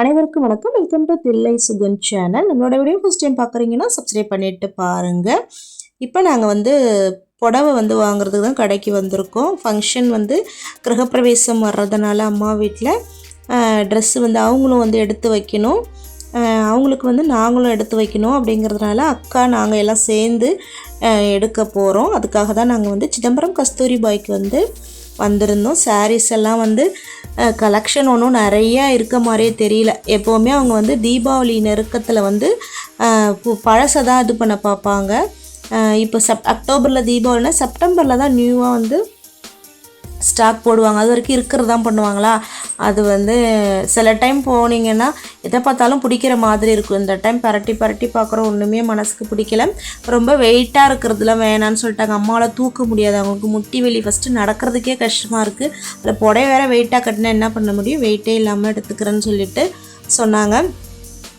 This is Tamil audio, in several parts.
அனைவருக்கும் வணக்கம். Welcome to Thillai Sugan channel நம்மளோட வீடியோ ஃபஸ்ட் டைம் பார்க்குறீங்கன்னா சப்ஸ்கிரைப் பண்ணிட்டு பாருங்கள் இப்போ நாங்கள் வந்து புடவை வந்து வாங்குறதுக்கு தான் கடைக்கு வந்திருக்கோம். ஃபங்க்ஷன் வந்து கிரகப்பிரவேசம் வர்றதுனால அம்மா வீட்டில் ட்ரெஸ்ஸு வந்து அவங்களும் வந்து எடுத்து வைக்கணும். அவங்களுக்கு வந்து நாங்களும் எடுத்து வைக்கணும் அப்படிங்கிறதுனால அக்கா நாங்கள் எல்லாம் சேர்ந்து எடுக்க போகிறோம் அதுக்காக தான் நாங்கள் வந்து சிதம்பரம் கஸ்தூரி பாய்க்கு வந்து வந்திருந்தோம். சாரீஸ் எல்லாம் வந்து கலெக்ஷன் ஒன்றும் நிறையா இருக்க மாதிரியே தெரியல. எப்போவுமே அவங்க வந்து தீபாவளி நெருக்கத்தில் வந்து பு- பழசை தான் இது பண்ண பார்ப்பாங்க. இப்போ செப் அக்டோபரில் தீபாவளினா செப்டம்பரில் தான் நியூவாக வந்து ஸ்டாக் போடுவாங்க. அது வரைக்கும் இருக்கிறது தான் பண்ணுவாங்களா? அது வந்து சில டைம் போனீங்கன்னா எதை பார்த்தாலும் பிடிக்கிற மாதிரி இருக்கும். இந்த டைம் பரட்டி பரட்டி பார்க்குறோம் ஒன்றுமே மனசுக்கு பிடிக்கல. ரொம்ப வெயிட்டாக இருக்கிறதுலாம் வேணான்னு சொல்லிட்டாங்க. அம்மாவால் தூக்க முடியாது. அவங்களுக்கு முட்டி வெளி ஃபஸ்ட்டு நடக்கிறதுக்கே கஷ்டமாக இருக்குது அதில் புடவை வேற வெயிட்டாக கட்டினா என்ன பண்ண முடியும்? வெயிட்டே இல்லாமல் எடுத்துக்கிறேன்னு சொல்லிட்டு சொன்னாங்க.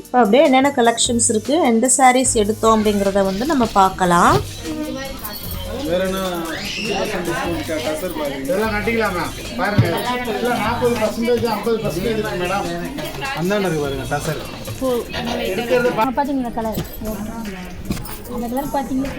இப்போ அப்படியே என்னென்ன கலெக்ஷன்ஸ் இருக்குது எந்த சாரீஸ் எடுத்தோம் அப்படிங்கிறத வந்து நம்ம பார்க்கலாம். வேற என்ன பாருங்க இதெல்லாம் நட்டிக்கலாமா பாருங்க. இதெல்லாம் நாற்பது பர்சன்டேஜ் ஐம்பது பர்சன்டேஜ் இருக்கு மேடம் அந்தாண்ட இருக்கு பாருங்க டசர் கலர் அந்த கலர் பார்த்தீங்களா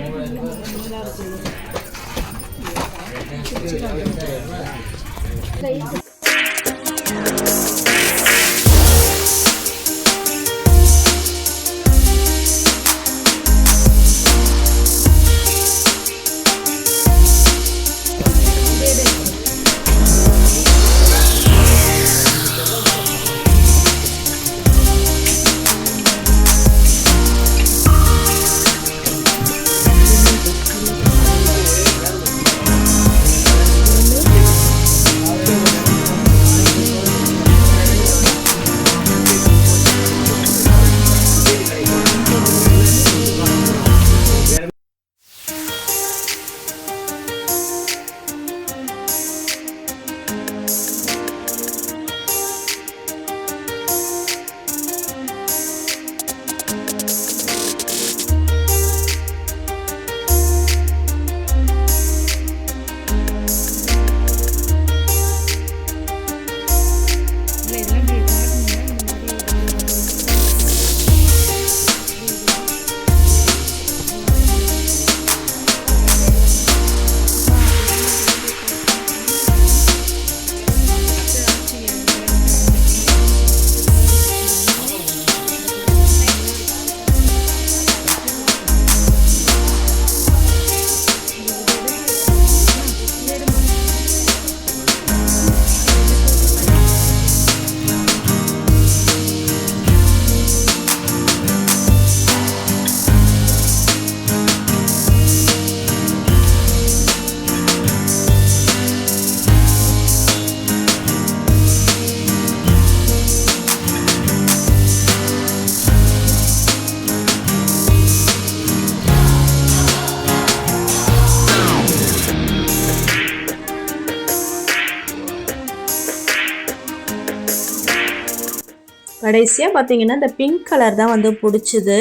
கடைசியாக பார்த்தீங்கன்னா இந்த பிங்க் கலர் தான் வந்து பிடிச்சிது.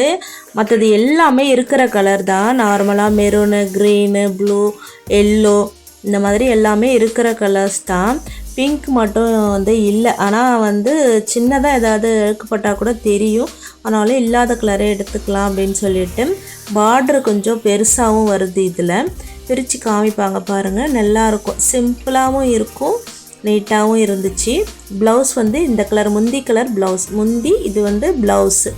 மற்றது எல்லாமே இருக்கிற கலர் தான். நார்மலாக மெரூனு க்ரீனு ப்ளூ எல்லோ இந்த மாதிரி எல்லாமே இருக்கிற கலர்ஸ் தான். பிங்க் மட்டும் வந்து இல்லை. ஆனால் வந்து சின்னதாக ஏதாவது இழுக்கப்பட்டால் கூட தெரியும். அதனால இல்லாத கலரே எடுத்துக்கலாம் அப்படின்னு சொல்லிட்டு பார்டர் கொஞ்சம் பெருசாகவும் வருது இதில். பிரித்து காமிப்பாங்க பாருங்கள் நல்லாயிருக்கும் சிம்பிளாகவும் இருக்கும். நீட்டாகவும் இருந்துச்சு. ப்ளவுஸ் வந்து இந்த கலர் முந்தி கலர் ப்ளவுஸ் முந்தி இது வந்து ப்ளவுஸு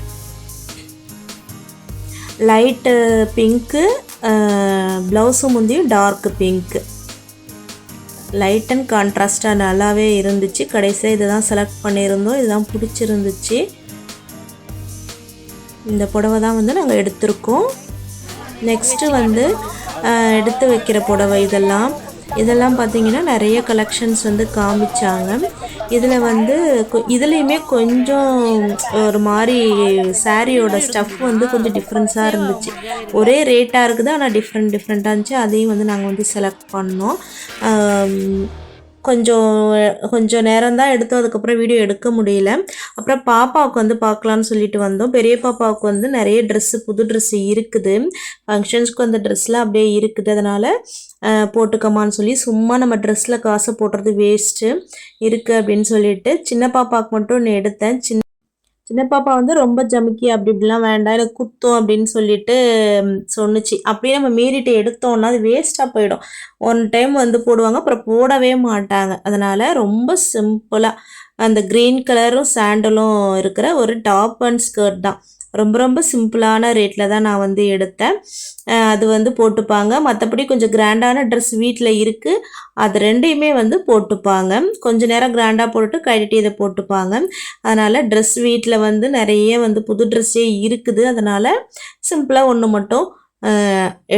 லைட்டு பிங்க்கு ப்ளவுஸும் முந்தியும் டார்க்கு பிங்க்கு லைட் அண்ட் கான்ட்ராஸ்டாக நல்லாவே இருந்துச்சு. கடைசியாக இதை தான் செலக்ட் பண்ணியிருந்தோம். இதுதான் பிடிச்சிருந்துச்சு. இந்த புடவை தான் வந்து நாங்கள் எடுத்திருக்கோம். நெக்ஸ்ட்டு வந்து எடுத்து வைக்கிற புடவை இதெல்லாம். இதெல்லாம் பார்த்தீங்கன்னா நிறைய கலெக்ஷன்ஸ் வந்து காமிச்சாங்க. இதில் வந்து இதுலேயுமே கொஞ்சம் ஒரு மாதிரி சாரியோட ஸ்டஃப் வந்து கொஞ்சம் டிஃப்ரென்ஸாக இருந்துச்சு. ஒரே ரேட்டாக இருக்குது ஆனால் டிஃப்ரெண்ட் டிஃப்ரெண்ட்டாக இருந்துச்சு. அதையும் வந்து நாங்கள் வந்து செலக்ட் பண்ணோம். கொஞ்சம் கொஞ்சம் நேரம் தான் எடுத்தோம் அதுக்கப்புறம் வீடியோ எடுக்க முடியல. அப்புறம் பாப்பாவுக்கு வந்து பார்க்கலான்னு சொல்லிட்டு வந்தோம். பெரிய பாப்பாவுக்கு வந்து நிறைய ட்ரெஸ்ஸு புது ட்ரெஸ்ஸு இருக்குது. ஃபங்க்ஷன்ஸ்க்கு அந்த ட்ரெஸ்லாம் அப்படியே இருக்குது. அதனால் போட்டுக்கமான்னு சொல்லி சும்மா நம்ம ட்ரெஸ்ஸில் காசை போடுறது வேஸ்ட்டு இருக்குது அப்படின்னு சொல்லிட்டு சின்ன பாப்பாவுக்கு மட்டும் ஒன்று எடுத்தேன். சின்ன சின்ன பாப்பா வந்து ரொம்ப ஜமுக்கி அப்படி இப்படிலாம் வேண்டாம் எனக்கு குத்தும் அப்படின்னு சொல்லிட்டு சொன்னுச்சு. அப்படியே நம்ம மீறிட்டு எடுத்தோம்னா அது வேஸ்ட்டாக போயிடும். ஒன் டைம் வந்து போடுவாங்க அப்புறம் போடவே மாட்டாங்க. அதனால் ரொம்ப சிம்பிளாக அந்த க்ரீன் கலரும் சாண்டலும் இருக்கிற ஒரு டாப் அண்ட் ஸ்கர்ட் தான். ரொம்ப ரொம்ப சிம்பிளான ரேட்டில் தான் நான் வந்து எடுத்தேன். அது வந்து போட்டுப்பாங்க. மற்றபடி கொஞ்சம் கிராண்டான ட்ரெஸ் வீட்டில் இருக்குது அது ரெண்டையுமே வந்து போட்டுப்பாங்க. கொஞ்சம் நேரம் கிராண்டாக போட்டுட்டு கழட்டி இதை போட்டுப்பாங்க. அதனால் ட்ரெஸ் வீட்டில் வந்து நிறைய வந்து புது ட்ரெஸ்ஸே இருக்குது. அதனால் சிம்பிளாக ஒன்று மட்டும்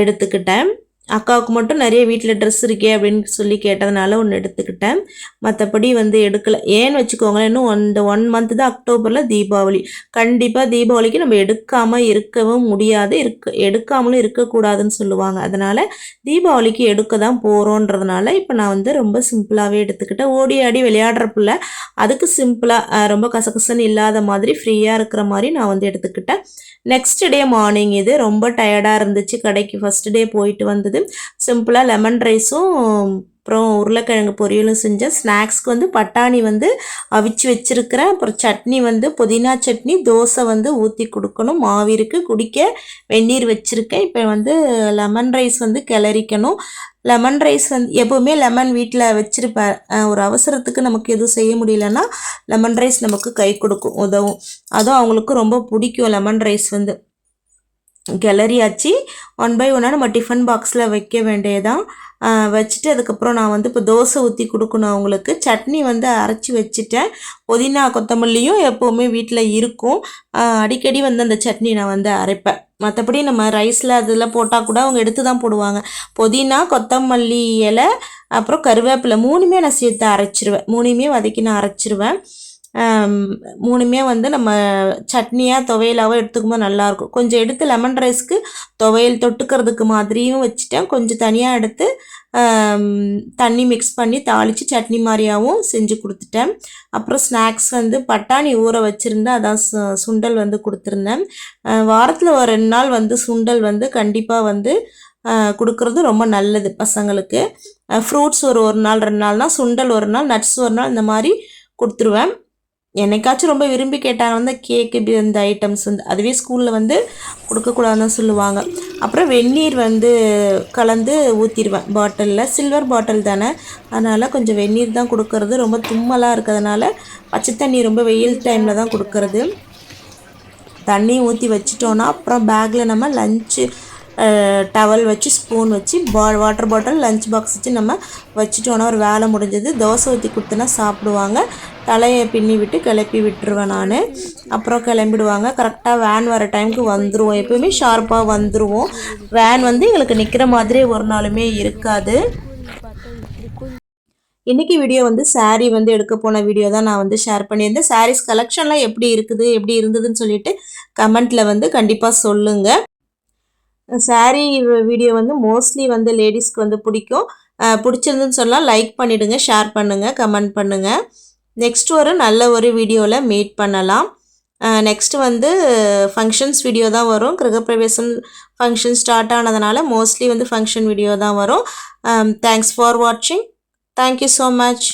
எடுத்துக்கிட்டேன். அக்காவுக்கு மட்டும் நிறைய வீட்டில் ட்ரெஸ் இருக்கே அப்படின்னு சொல்லி கேட்டதுனால ஒன்று எடுத்துக்கிட்டேன். மற்றபடி வந்து எடுக்கலை. ஏன்னு வச்சுக்கோங்களேன் இன்னும் ஒன் இந்த ஒன் மந்த் தான் அக்டோபரில் தீபாவளி. கண்டிப்பாக தீபாவளிக்கு நம்ம எடுக்காமல் இருக்கவும் முடியாது. இருக்க எடுக்காமலும் இருக்கக்கூடாதுன்னு சொல்லுவாங்க. அதனால் தீபாவளிக்கு எடுக்க தான் போகிறோன்றதுனால இப்போ நான் வந்து ரொம்ப சிம்பிளாகவே எடுத்துக்கிட்டேன். ஓடி ஆடி விளையாடுற பிள்ளை அதுக்கு சிம்பிளாக ரொம்ப கசகசன்னு இல்லாத மாதிரி ஃப்ரீயாக இருக்கிற மாதிரி நான் வந்து எடுத்துக்கிட்டேன். நெக்ஸ்ட் டே மார்னிங் இது ரொம்ப டயர்டாக இருந்துச்சு. கடைக்கு ஃபஸ்ட் டே போயிட்டு வந்தது சிம்பிளாக லெமன் ரைஸும் அப்புறம் உருளைக்கிழங்கு பொரியலும் செஞ்சேன். ஸ்நாக்ஸ்க்கு வந்து பட்டாணி வந்து அவிச்சு வச்சுருக்கிறேன். அப்புறம் சட்னி வந்து புதினா சட்னி தோசை வந்து ஊற்றி கொடுக்கணும். மாவிருக்கு குடிக்க வெந்நீர் வச்சுருக்கேன். இப்போ வந்து லெமன் ரைஸ் வந்து கிளறிக்கணும். லெமன் ரைஸ் வந்து எப்போவுமே லெமன் வீட்டில் வச்சுருப்பேன் ஒரு அவசரத்துக்கு நமக்கு எதுவும் செய்ய முடியலன்னா லெமன் ரைஸ் நமக்கு கை கொடுக்கும் உதவும். அதுவும் அவங்களுக்கு ரொம்ப பிடிக்கும் லெமன் ரைஸ் வந்து. கிளறியாச்சு ஒன் பை ஒன்னாக நம்ம டிஃபன் பாக்ஸில் வைக்க வேண்டியதான் வச்சுட்டு அதுக்கப்புறம் நான் வந்து இப்போ தோசை ஊற்றி கொடுக்கணும் அவங்களுக்கு. சட்னி வந்து அரைச்சி வச்சுட்டேன். புதினா கொத்தமல்லியும் எப்போவுமே வீட்டில் இருக்கும். அடிக்கடி வந்து அந்த சட்னி நான் வந்து அரைப்பேன். மற்றபடி நம்ம ரைஸில் அதில் போட்டால் கூட அவங்க எடுத்து தான் போடுவாங்க. புதினா கொத்தமல்லி இலை அப்புறம் கருவேப்பிலை மூணுமே நான் சேர்த்து அரைச்சிருவேன். மூணுமே வதக்கி நான் அரைச்சிருவேன். மூணுமே வந்து நம்ம சட்னியாக துவையலாகவும் எடுத்துக்கும்போது நல்லாயிருக்கும் கொஞ்சம் எடுத்து லெமன் ரைஸ்க்கு துவையல் தொட்டுக்கிறதுக்கு மாதிரியும் வச்சுட்டேன். கொஞ்சம் தனியாக எடுத்து தண்ணி மிக்ஸ் பண்ணி தாளித்து சட்னி மாதிரியாகவும் செஞ்சு கொடுத்துட்டேன். அப்புறம் ஸ்நாக்ஸ் வந்து பட்டாணி ஊற வச்சுருந்தேன் அதான் சு- சுண்டல் வந்து கொடுத்துருந்தேன். வாரத்தில் ஒரு ரெண்டு நாள் வந்து சுண்டல் வந்து கண்டிப்பாக வந்து கொடுக்கறது ரொம்ப நல்லது பசங்களுக்கு. ஃப்ரூட்ஸ் ஒரு ஒரு நாள் ரெண்டு நாள்னா சுண்டல் ஒரு நாள் நட்ஸ் ஒரு நாள் இந்த மாதிரி கொடுத்துருவேன். என்னைக்காச்சும் ரொம்ப விரும்பி கேட்டாங்க வந்து கேக்கு இந்த ஐட்டம்ஸ் வந்து அதுவே ஸ்கூலில் வந்து கொடுக்கக்கூடாதுன்னு சொல்லுவாங்க. அப்புறம் வெந்நீர் வந்து கலந்து ஊற்றிடுவேன் பாட்டிலில் சில்வர் பாட்டில் தானே. அதனால் கொஞ்சம் வெந்நீர் தான் கொடுக்கறது. ரொம்ப தும்மலாக இருக்கிறதுனால பச்சை தண்ணி ரொம்ப வெயில் டைமில் தான் கொடுக்கறது. தண்ணி ஊற்றி வச்சிட்டோன்னா அப்புறம் பேக்கில் நம்ம லஞ்சு டவல் வச்சு ஸ்பூன் வச்சு பா வாட்டர் பாட்டில் லஞ்ச் பாக்ஸ் வச்சு நம்ம வச்சுட்டோன்னா ஒரு வேலை முடிஞ்சது. தோசை ஊற்றி கொடுத்தனா சாப்பிடுவாங்க. தலையை பின்னி விட்டு கிளப்பி விட்டுருவேன் நான். அப்புறம் கிளம்பிடுவாங்க. கரெக்டாக வேன் வர டைமுக்கு வந்துடுவோம் எப்பவுமே ஷார்ப்பாக வந்துடுவோம் வேன் வந்து எங்களுக்கு நிற்கிற மாதிரியே ஒரு நாளுமே இருக்காது. இன்றைக்கி வீடியோ வந்து சாரீ வந்து எடுக்க போன வீடியோ தான் நான் வந்து ஷேர் பண்ணியிருந்தேன். சாரீஸ் கலெக்ஷன்லாம் எப்படி இருக்குது எப்படி இருந்ததுன்னு சொல்லிட்டு கமெண்ட்டில் வந்து கண்டிப்பாக சொல்லுங்கள் சாரீ வீடியோ வந்து மோஸ்ட்லி வந்து லேடிஸ்க்கு வந்து பிடிக்கும். பிடிச்சிருந்துன்னு சொன்னால் லைக் பண்ணிவிடுங்க ஷேர் பண்ணுங்கள் கமெண்ட் பண்ணுங்கள் நெக்ஸ்ட் ஒரு நல்ல ஒரு வீடியோவில் மீட் பண்ணலாம். நெக்ஸ்ட் வந்து ஃபங்க்ஷன்ஸ் வீடியோ தான் வரும். கிரகப்பிரவேசம் ஃபங்க்ஷன் ஸ்டார்ட் ஆனதுனால மோஸ்ட்லி வந்து ஃபங்க்ஷன் வீடியோ தான் வரும். தேங்க்ஸ் ஃபார் வாட்சிங் தேங்க்யூ ஸோ மச்